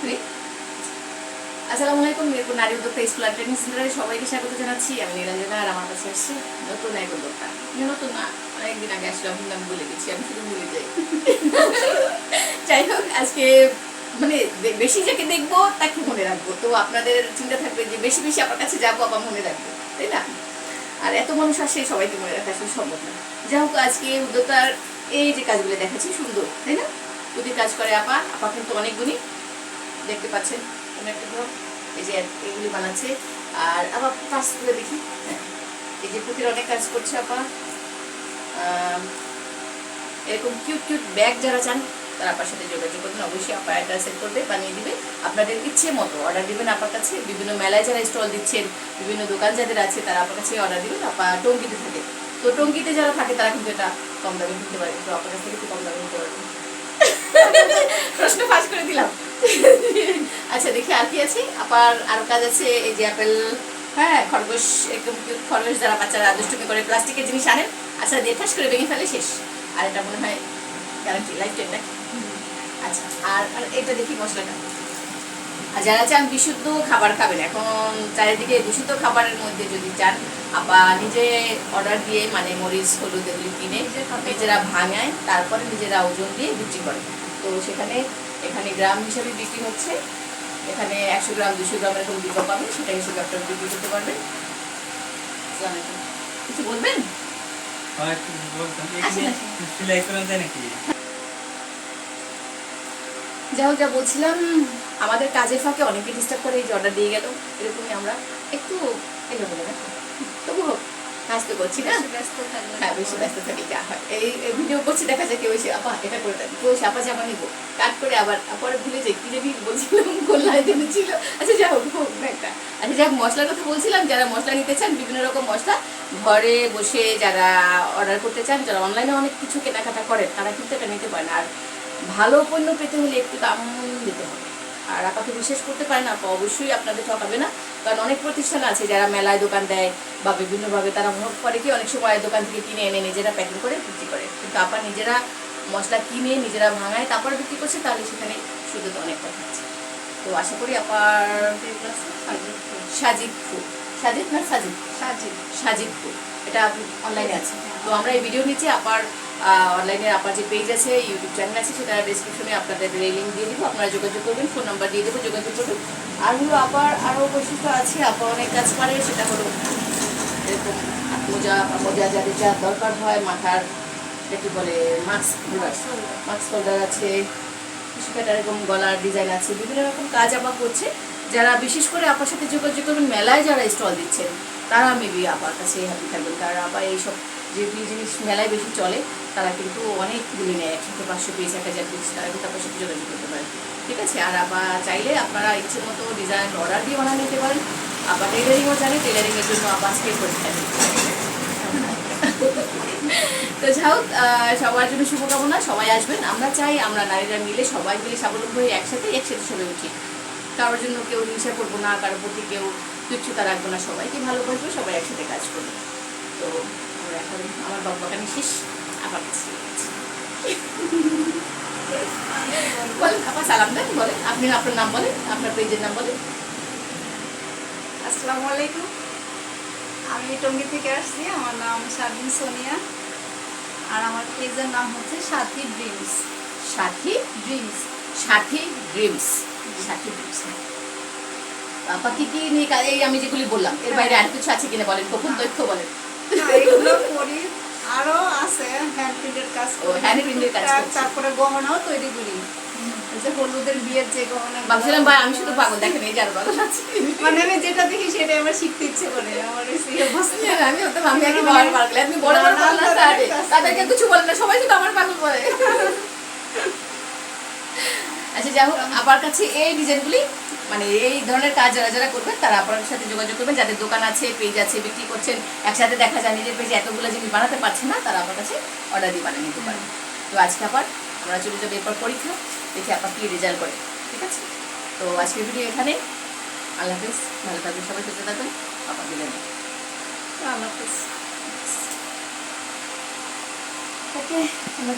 Three. আসসালামু আলাইকুম মিরপুর নারী উদ্যোক্তা স্কুল আর ট্রেনিং সেন্টারে সবাইকে স্বাগত জানাচ্ছি। আমি নিরঞ্জনা আর আমার কাছে আসছি নতুন এক উদ্যোক্তা। নতুন না অনেকদিন আগে আসলাম কিন্তু আমি ভুলে গেছি আমি শুধু ভুলে যাই। যাই হোক আজকে মানে বেশি যাকে দেখব তাকে মনে রাখব। তো আপনাদের চিন্তা থাকবে যে বেশি বেশি আমার কাছে যাব আবার মনে রাখব তাই না? আর এত মানুষ আসে সবাইকে মনে রাখা আসলে সম্ভব না। যাই হোক আজকে উদ্যোক্তার এই যে কাজগুলো দেখাচ্ছি সুন্দর তাই না? যদি কাজ করে আপা আপা কিন্তু অনেক গুণী। দেখতে পাচ্ছেন কোনো একটা ঘর, এই যে এগুলি বানাচ্ছে। আর আবার পাশ করে দেখি। এই যে পুতির অনেক কাজ করছে আপা। এরকম কিউট কিউট ব্যাগ যারা চান, তারা আপার সাথে যোগাযোগ করবেন অবশ্যই আপা সেট করবে, বানিয়ে দিবে। আপনাদের ইচ্ছে মতো অর্ডার দিবেন আপনার কাছে। বিভিন্ন মেলায় যারা স্টল দিচ্ছেন, বিভিন্ন দোকান যাদের আছে, তারা আপনার কাছে অর্ডার দিবেন। আপা টঙ্গিতে থাকে। তো টঙ্গিতে যারা থাকে, তারা কিন্তু এটা কম দামে কিনতে পারে। তো আপনার কাছ থেকে একটু কম দামে নিতে পারবেন প্রশ্ন ফাঁস করে দিলাম। আচ্ছা দেখি আর কি আছে? আবার আরও কাজ আছে এই যে অ্যাপেল হ্যাঁ খরগোশ একদম খরগোশ যারা বাচ্চারা দুষ্টুমি করে প্লাস্টিকের জিনিস আনেন আচ্ছা দিয়ে ঠাস করে ভেঙে ফেলে শেষ। আর এটা মনে হয় গ্যারান্টি লাইফ টাইম নাকি? আচ্ছা আর আর এটা দেখি মশলাটা। আর যারা চান বিশুদ্ধ খাবার খাবেন এখন চারিদিকে বিশুদ্ধ খাবারের মধ্যে যদি চান আপা নিজে অর্ডার দিয়ে মানে মরিচ হলুদ এগুলি কিনে নিজেরা ভাঙায় তারপরে নিজেরা ওজন দিয়ে বিক্রি করে তো সেখানে এখানে গ্রাম হিসাবে বিক্রি হচ্ছে। এখানে একশো গ্রাম দুশো গ্রাম এরকম ডিব্বা পাবেন সেটা হিসেবে আপনারা বিক্রি করতে পারবেন। কিছু বলবেন? হয়? যা হোক যা বলছিলাম আমাদের কাজের ফাঁকে অনেকে ডিস্টার্ব করে এই অর্ডার দিয়ে গেল এরকমই আমরা। একটু এলো বলে কাজ তো করছি না। হ্যাঁ বেশি ব্যস্ত থাকি যা হয়। এই ভিডিও করছি দেখা যায় কেউ এসে আপা এটা করে দেন। কেউ এসে আপা জামা নিবো। কাট করে আবার পরে ভুলে যাই কি জানি বলছিলাম গোল্লায় জন্য ছিল। আচ্ছা যা হোক হোক একটা আচ্ছা যাক মশলার কথা বলছিলাম যারা মশলা নিতে চান বিভিন্ন রকম মশলা ঘরে বসে যারা অর্ডার করতে চান যারা অনলাইনে অনেক কিছু কেনাকাটা করেন তারা কিন্তু এটা নিতে পারেন। আর ভালো পণ্য পেতে হলে একটু দাম দিতে হবে। আর আপাকে বিশ্বাস করতে পারে না আপা অবশ্যই আপনাদের ঠকাবে না। কারণ অনেক প্রতিষ্ঠান আছে যারা মেলায় দোকান দেয় বা বিভিন্নভাবে তারা মনে করে কি অনেক সময় দোকান থেকে কিনে এনে নিজেরা প্যাকিং করে বিক্রি করে। কিন্তু আপা নিজেরা মশলা কিনে নিজেরা ভাঙায় তারপরে বিক্রি করছে তাহলে সেখানে শুধু তো অনেক কথা আছে। তো আশা করি আপার সাজিদ ফুড সাজিদ না সাজিদ? সাজিদ। সাজিদ ফুড এটা অনলাইনে আছে। তো আমরা এই ভিডিও নিচে আপার অনলাইনে আপনার যে পেজ আছে ইউটিউব চ্যানেল আছে, সেটা ডিসক্রিপশনে আপনাদের লিঙ্ক দিয়ে দিব। আপনারা যোগাযোগ করবেন ফোন নাম্বার দিয়ে দেবো, যোগাযোগ করুন আর হলো আবার আরও বৈশিষ্ট্য আছে আপা অনেক কাজ পারে সেটা হলো এরকম মোজা মোজা যাদের যা দরকার হয়, মাথার কি বলে মাস্ক মাস্ক হোল্ডার আছে সেটা এরকম গলার ডিজাইন আছে, বিভিন্ন রকম কাজ আবার করছে। যারা বিশেষ করে আপার সাথে যোগাযোগ করবেন, মেলায় যারা স্টল দিচ্ছেন, তারা মেবি আপার কাছে হ্যাপি থাকবেন। তারা আবার এইসব যে দুই জিনিস মেলায় বেশি চলে, তারা কিন্তু অনেকগুলি নেয়। একসাথে পাঁচশো পিস এক হাজার পিস তারা কিন্তু আপনার সাথে যোগাযোগ করতে পারেন ঠিক আছে? আর আবার চাইলে আপনারা ইচ্ছে মতো ডিজাইন অর্ডার দিয়ে বানিয়ে নিতে পারেন। আপা টেলারিংও জানে টেলারিংয়ের জন্য আবার আজকে পরীক্ষা দিচ্ছে তো যাই হোক সবার জন্য শুভকামনা, সবাই আসবেন। আমরা চাই আমরা নারীরা মিলে সবাই মিলে স্বাবলম্বী হয়ে একসাথে একসাথে সবে উঠি। কারোর জন্য কেউ হিংসা করব না, কারোর প্রতি কেউ তুচ্ছতা রাখব না। সবাইকে ভালোবাসবো, সবাই একসাথে কাজ করব। তো এখন আমার শেষ আবার কাছে বলেন সালাম দেন বলেন আপনি আপনার নাম বলেন আপনার পেজের নাম বলেন। আসসালামু আলাইকুম। আমি টঙ্গী থেকে আসছি আমার নাম শারমিন সোনিয়া। আর আমার পেজের নাম হচ্ছে সাথী ড্রিমস। সাথী ড্রিমস সাথী ড্রিমস সাথী ড্রিমস আপা কি কি নিয়ে এই আমি যেগুলি বললাম এর বাইরে আর কিছু আছে কিনা বলেন গোপন তথ্য বলেন। এগুলো করি। আরও আছে হ্যান্ড কাজ ও, করি। hand printed কাজ তারপরে গহনাও তৈরি করি। যে হলুদের বিয়ের যে গহনা ভাবছিলাম ভাই আমি শুধু পাগল দেখেন এই যার পাগল আছে মানে আমি যেটা দেখি সেটাই আমার শিখতে ইচ্ছে করে। আমার এই সিরিয়াল বুঝলেন, আমি হতাম আমি আগে বড় পাগল আপনি বড় বড় পাগল তাদেরকে কিছু বলেন না সবাই শুধু আমার পাগল বলে। আচ্ছা যাই হোক, আমার কাছে এই ডিজাইনগুলি মানে এই ধরনের কাজ যারা যারা করবেন, তারা আপনার সাথে যোগাযোগ করবেন। যাদের দোকান আছে, পেজ আছে, বিক্রি করছেন, একসাথে দেখা যায়, নিজের পেজে এতগুলো জিনিস বানাতে পারছেন না, তারা আমার কাছে অর্ডার দিয়ে বানিয়ে নিতে পারেন তো আজকে আবার আমরা চলে যাব এরপর পরীক্ষা, দেখি আপা কি রেজাল্ট করে, ঠিক আছে? তো আজকের ভিডিও এখানে। আল্লাহ হাফিজ, ভালো থাকবেন, সবাই সুস্থ থাকবেন। আপা দিলেন আল্লাহ হাফেজ। ওকে